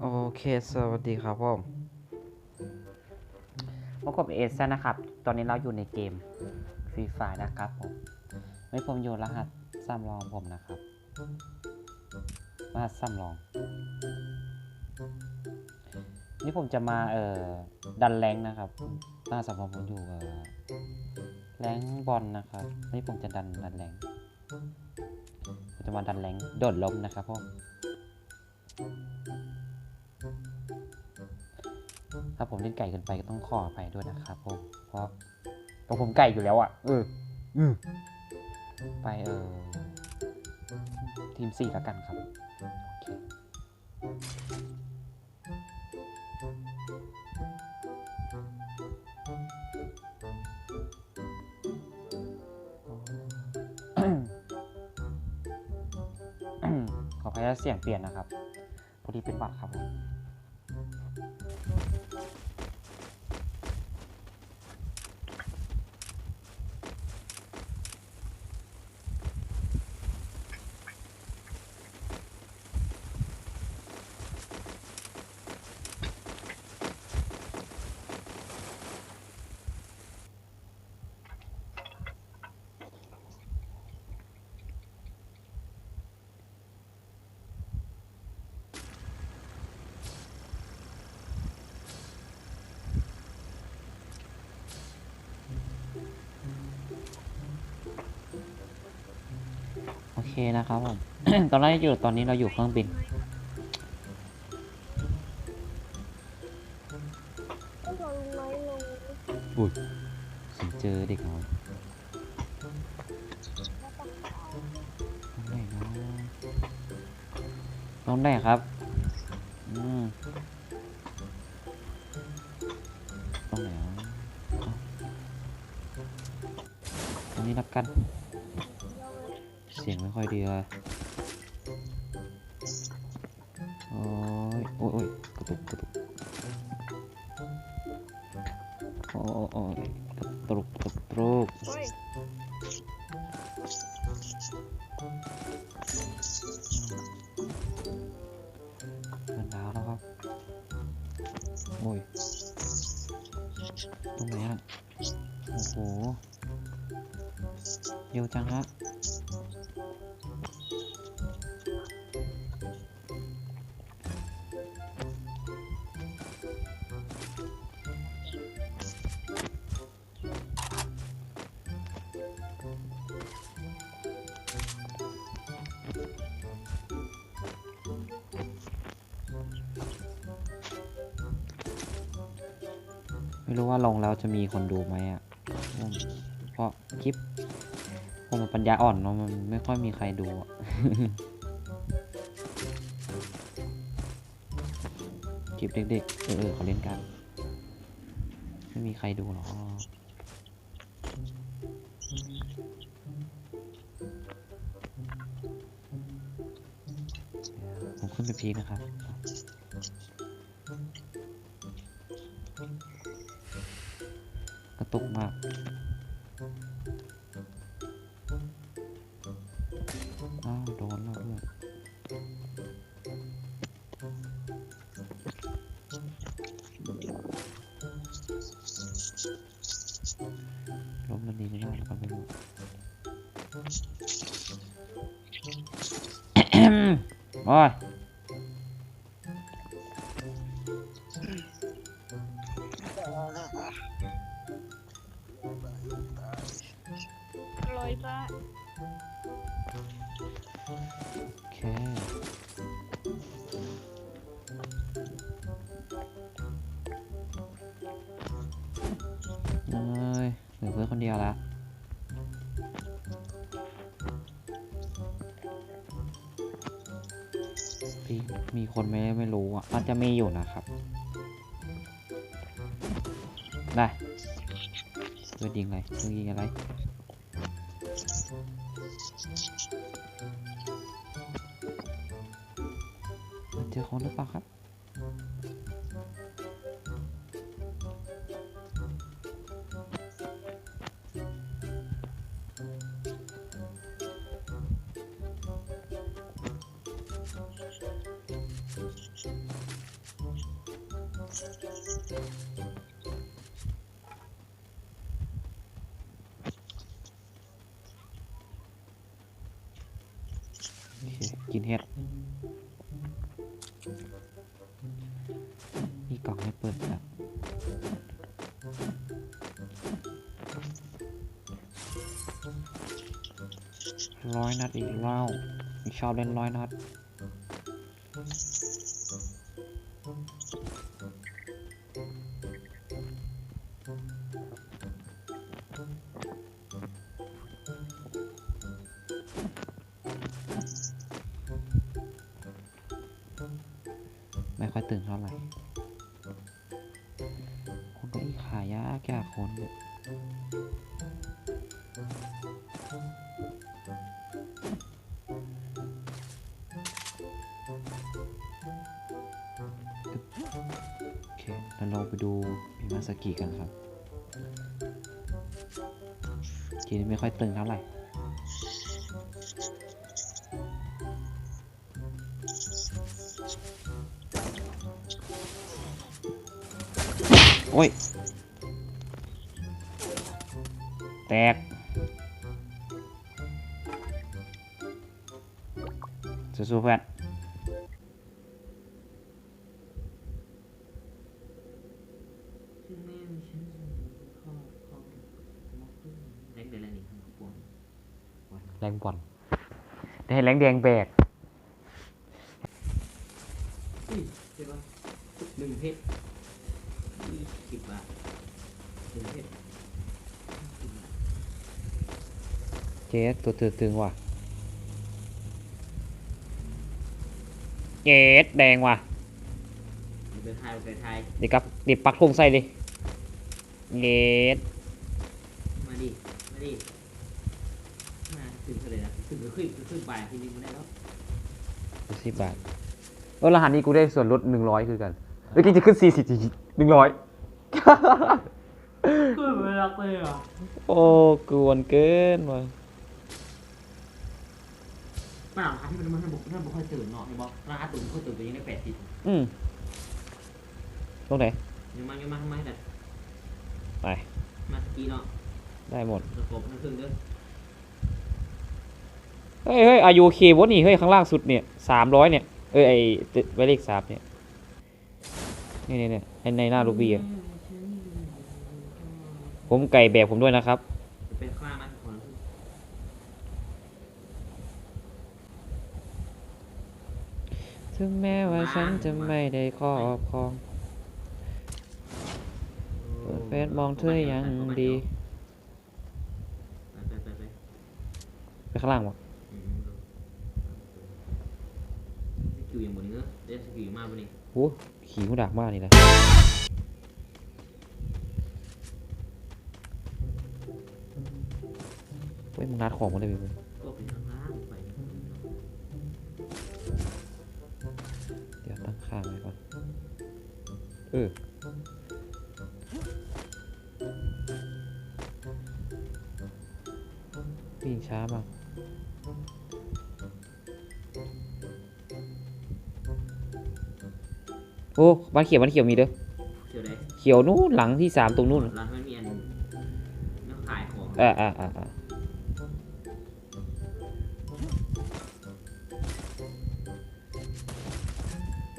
โอเค สวัสดีครับผมพบกับเอซนะครับ ตอนนี้เราอยู่ในเกมฟรีไฟนะครับผม ไม่ผมอยู่รหัสซ้ำรองผมนะครับรหัสซ้ำรอง นี่ผมจะมาเอ่อดันแรงนะครับรหัสซ้ำรองผมอยู่เอ่อแรงบอลนะครับ นี่ผมจะดันดันแรงผมจะมาดันแรงโดดล้มนะครับผม ถ้าผมเล่นไก่เกินไปก็ต้องขออภัยด้วยนะครับผมเพราะตัวผมไก่อยู่แล้วอะเอออืมไปเออทีมสี่แล้วกันครับขออภัยถ้าเสียงเปลี่ยนนะครับพอดีเป็นหวัดครับผม นะครับผม ตอนแรกอยู่ตอนนี้เราอยู่เครื่องบินก็ลงน้อยลงอุ้ยสิเจอเด็กน้อยแล้วก็ตรงไหนเนาะตรงไหนครับ อืมตรงไหนอะเอาตรงนี้ละกันเสียงไม่ค่อยดีเลยโอ้ยโอ้ยกระตุกกระตุกโอ้ยโอ้กระตุกกระตุกเฮ้ยมันดาวแล้วครับ โอ้ย ตรงไหนอะโอ้โหเร็วจังฮะ ลงแล้วจะมีคนดูไหมอะเพราะคลิปผมมันปัญญาอ่อนเนาะมันไม่ค่อยมีใครดูคลิปเด็กๆ เออเขาเล่นกัน ไม่มีใครดูหรอผมขึ้นไปพีนะครับ โอ้ยลอยบ้าโอเค มีคนไม่ไม่รู้อะอาจจะมีอยู่นะครับ ได้เพื่อยิงอะไรเพื่อยิงอะไรเจอคนหรือเปล่าครับ กล่องให้เปิดครับร้อยนัดอีกแล้วอีกชอบเล่นร้อยนัดไม่ค่อยตื่นเท่าไหร่ายากยากคนเนี่ยโอเคแล้วเราไปดูมิมาสกิกันครับทีนี้ไม่ค่อยตึงเท่าไหร่โอ้ย แตก สู้ๆเพื่อนเล็กเดลนี่ทั้งปวงแรงบอลได้แรงแดงแบกใช่ปะหนึ่งเพชรสิบบาทหนึ่งเพชร เจ๊ตัวตึงๆว่ะเจ๊แดงว่ะไปไทยไปไทยเดี๋ยวกับเดี๋ยวปักธงใส่ดิเจ๊มาดิ มาดิมาถึงเลยนะถึงก็ขึ้นขึ้นไปทีนึงมาได้แล้วสิบบาทเออรหัสนี้กูได้ส่วนลดหนึ่งร้อยคือกันเมื่อกี้จะขึ้นสี่สิบหนึ่งร้อยขึ้นไปรักเลยอะโอ้กวนเกินว่ะ ป้าหลังคาที่มันมันบุกมันบุกค่อยตื่นเนาะเห็นบอกร้านตื่นค่อยตื่นไปยังได้แปดสิบอืมตรงไหนยังมายังมาทำไมแต่ไป มาสกีเนาะได้หมดสกบทั้งครึ่งเด้อเฮ้ยเฮ้ยอายุเควะนี่เฮ้ยข้างล่างสุดเนี่ยสามร้อยเนี่ยเอ้ยไอตึกไว้เลขสามเนี่ยนี่นี่เนี่ยในในหน้าลูกบีอะผมไก่แบบผมด้วยนะครับเป็นข้ามันของ ถึงแม้ว่าฉันจะไม่ได้ครอบครองเปิดเฟซมองเธออยังดีไปข้างล่างวะสกิลอย่างบนนี้เนอะได้สกิลมากบนนี้โอ้ขี่หูดักมากนี่นะเฮ้ยมึงนัดของมาได้ไหมมึงก็เป็น ออวิ่งช้ามากโอ้บ้านเขียวบ้านเขียวมีเด้อเดี๋ยวได้เขียวนู้นหลังที่สามตรงนู้นร้านมันมีอันน้ำขายของอ่าอ่าอ่าอ่า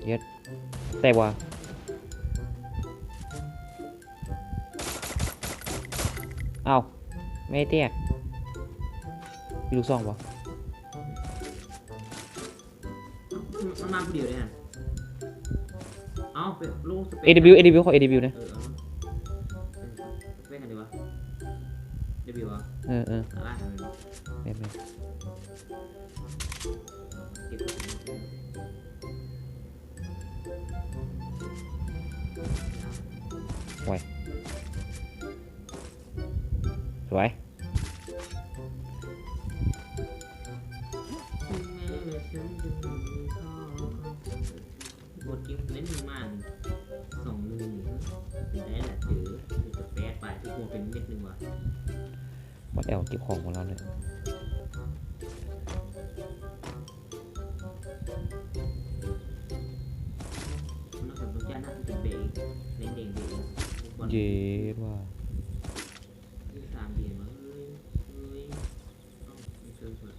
เย็ดแต่ว่า เอาไม่เตี้ยมีลูกซองปะมันมาผู้เดียวเลยฮะเอาเป็นลูกสเป AW AW ขอ AW นะ เออเอาสเปคกันดีวะ AW วะเออเอออะไรกันดีวะไม่ไม่เก็บ สวยบทกิฟเล่นมันสองหนึ่งเป็นได้แหละถือจะแปดไปทุกคนเป็นเม็ดหนึ่งว่ะวัดแอลเก็บของของเราเลยมันต้องเป็นต้องแจ้งหน้าที่เป็นเบรกเย็ดว่า ที่สามเดียนมาเอ้ยเอ้ยเอ้าไม่เจอเปิด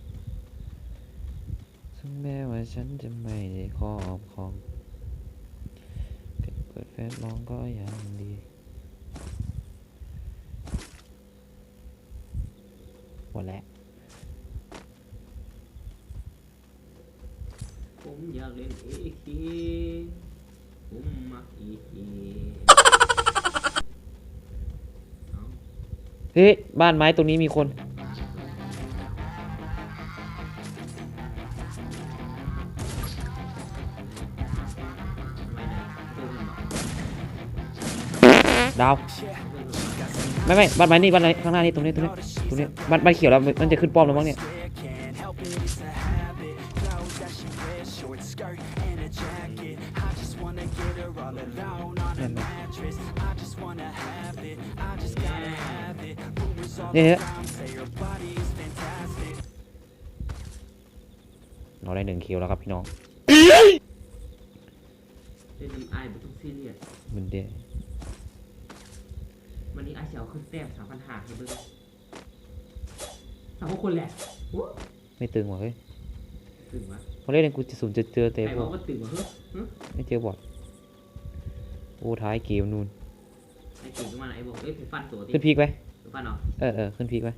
ซึ่งแม้ว่าฉันจะไม่ได้ครอบครองเก็บเปิ ดแฟนร้องก็ยังดีหมดแล้วผมอยากเล่นเอเคผมมักเอเคเอ้าเฮ้ยบ้านไม้ตรงนี้มีคน ดาวไม่ไม่บ้านไม้นี่บ้านไม้ข้างหน้านี่ตรงนี้ตรงนี้ตรงนี้บ้านบ้านเขียวแล้วมันจะขึ้นป้อมแล้วมั้งเนี่ยเนี่ยเนี่ยเราได้หนึ่งคิวแล้วครับพี่น้องเล่นน้ำอายไม่ต้องซีเรียสมันเด วันนี้อาเสียวขึ้นแต้มสามพันหาให้เบิ้งสามพวกคนแหละโอ้ไม่ตึงว่ะเฮ้ยตึงวะพอเล่นกูจะสูนจะเจอเตะใครพบวอกกว่าตึงวะเฮ้ยหึไม่เจอบอดโอ้ท้ายเกมนู่นไอ้ตึงก็มาไอ้บอกเอ้ยไปฟันตัวติขึ้นพีกไปไปฟันเนาะเออเออขึ้นพีกไป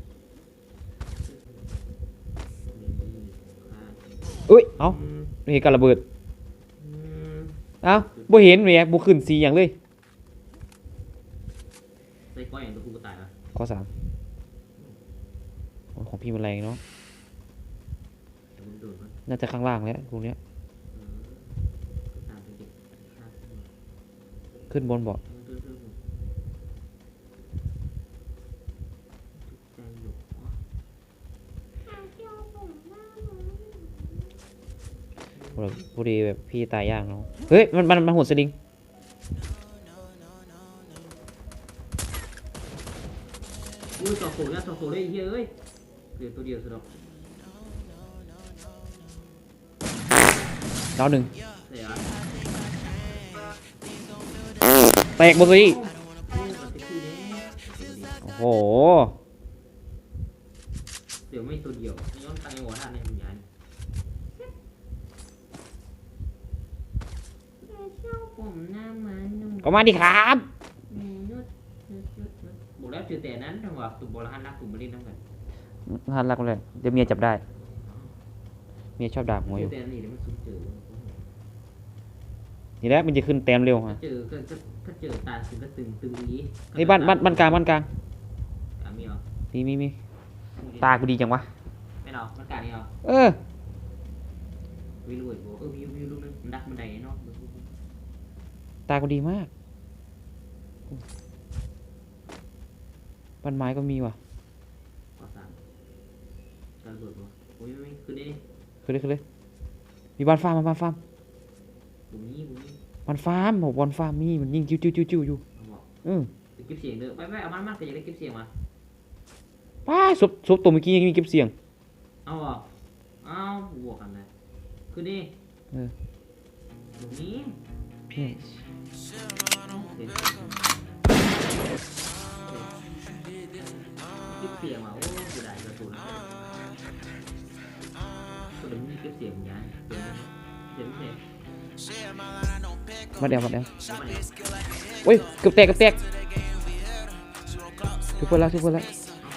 อุ้ยเอ้าอืมไม่เห็นการระเบิดอืมเอ้าบ่เห็นเมียบ่ขึ้นสีอย่างเลย ใส่ก้อยอย่างตัวกูก็ตายวะข้อสามโอ้ของพี่มันแรงเนาะแต่มันโดนมันน่าจะข้างล่างแล้วตรงเนี้ย เออก็ตามไปเก็บค่าขึ้นมาขึ้นบนบอดเออเออเออเออใจหยกวะพอดีแบบพี่ตายยากเนาะเฮ้ยมันมันมันหัวสลิง โขเนี่ยต่อโขเลยไอ้เฮ้ยเอ้ยเหลือตัวเดียวสุดหรอกดาวหนึ่งเสียแตกหมดเลยโอ้ปฏิทินเนี่ยโอ้โหเดี๋ยวไม่ตัวเดียวไม่ย้อนตังยังหัวท่านในวิญญาณเจ้าผมหน้ามันนุ่มก็มาดิครับ ยุดยุดยุดยุดบอก แล้วเจอแต่นั้นทั้งว่าตุ่มโบอลหันนักตุ่มมาเล่นน้ำกันหันหลักเลยเดี๋ยวเมียจับได้ เมียชอบด่าหัวอจอยู่แต่นี่เดี๋ยวมันซุ่มเจอนี่แหละมันจะขึ้นแต้มเร็วฮะเจอก็ก็ถ้าเจอตาสึงก็ตึงตึงนี้นี่บ้านบ้านบ้านกลางบ้านกลางอะมีเหรอมีมีมีตากูดีจังวะ ไม่เหรอมันกลางนี่เหรอเออ วิวเออวิววิวลูกนึงมันดักมันไดเนาะตากูดีมาก บ้านไม้ก็มีว่ะขอสามการเบิดบ่โอ้ยไม่คือนี่ขึ้นเลยขึ้นเลยมีบ้านฟาร์มมาบ้านฟาร์มบุนี้บุนี้บ้านฟาร์มบอกบ้านฟาร์มมีมันยิงจิ้วจิ้วจิ้วจิ้วอยู่เอาบอกเออเก็บเสียงเด้อไปไปเอามันมากแต่อยากได้เก็บเสียงมาป้าซบซบตัวเมื่อกี้ยังมีเก็บเสียง เอาบอกเอาบวกกันเลยคือนี่เออ บุนี้นี่เก็บ เสียงมาโอ้ยได้กระสุนตัวเดี๋ยวมีเก็เสียงยังเดี๋ยวเสียงมาเดี๋ยวมาเดี๋ยวโอ้ยเกือบแตกเกือบแตกทุกคนแล้วทุกคนแล้ว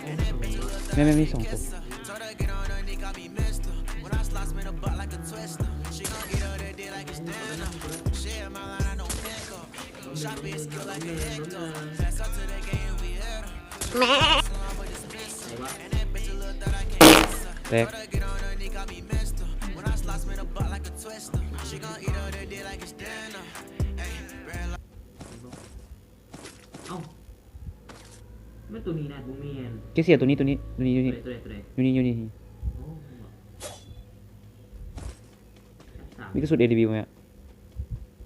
เอาเอาเอาแม่แม่มีสองตัวแม่ ตกเอ้าไม่ตัวนี้นะบูเมีนเก็เสียตัวนี้ตัวนี้ตัวนี้ตัวนี้ตัวไหนตัวไหนอยู่นี่อยู่นี่โอ้สามมีกระสุน ADB ไหมอะ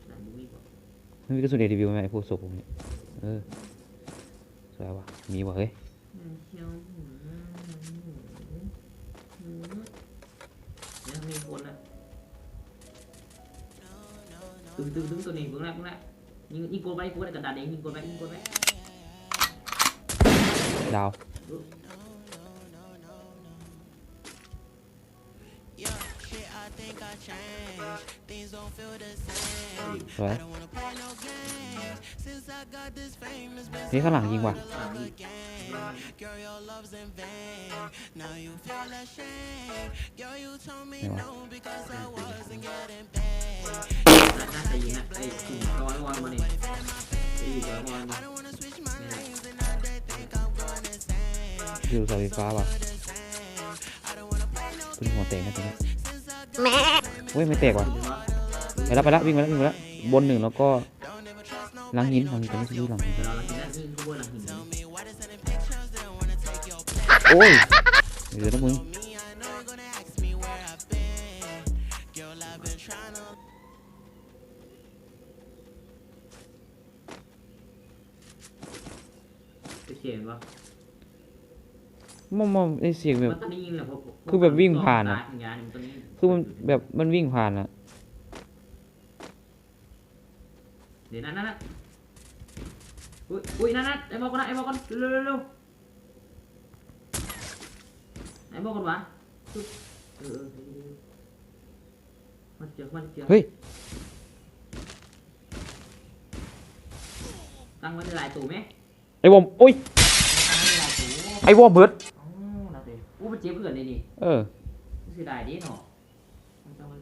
สามบูมีก่อนมันมีกระสุน ADB ไหมไอ้พวกศพผมเนี่ยเออสวยว่ะมีว่ะเฮ้ย ตึงตึงตึงตัวนี้เบื้องแรกเบื้องแรกยิงยิงโกนไปโกน ได้กระดาษเองยิงโกนไปยิงโกนไปดาวสวยนี่ข้างหลังยิงว่ะฝั่งนี้ไหนวะไอ้ถุงร้อยวอนมาเนี่ยไอ้อยู่ร้อยวอนมาอยู่เสาไฟฟ้าว่ะเป็นหัวเตะนะตัวนี้เว้ยไม่เตะว่ะเดี๋ยวว่าไปแล้วไปแล้ววิ่งไปแล้ววิ่งไปแล้วบนหนึ่งแล้วก็หลังหินหลังหินตรงนี้คือหลังหินเดี๋ยวเราลังกินด้านนี้ข้างบนลังหินโอ้ยเหลือนะมึง มอมมอมไอเสียงแบบ มันตอนนี้ยิงเลยผมคือแบบวิ่งผ่านอะตยางมันตอนนี้คือมันแบบมันวิ่งผ่านอะเดี๋ยวนั่นนั่นนั่นอุ้ยอุ้ยนั่นนั่นไอ้บอกกันนะไอ้บอกกันเร็วเร็วเร็วไอ้บอกกันวะปึ๊บเออเออเออมันเจอมันเจอเฮ้ยตั้งไว้ในลายตู้ไหมไอวอมโอ้ยตั้งไว้ในลายตู้ไอวอมเบิร์ด อ๋อนั่นเองอู้มันเจ็บเพื่อนเลยนี่เออ เสียดายดิเนาะ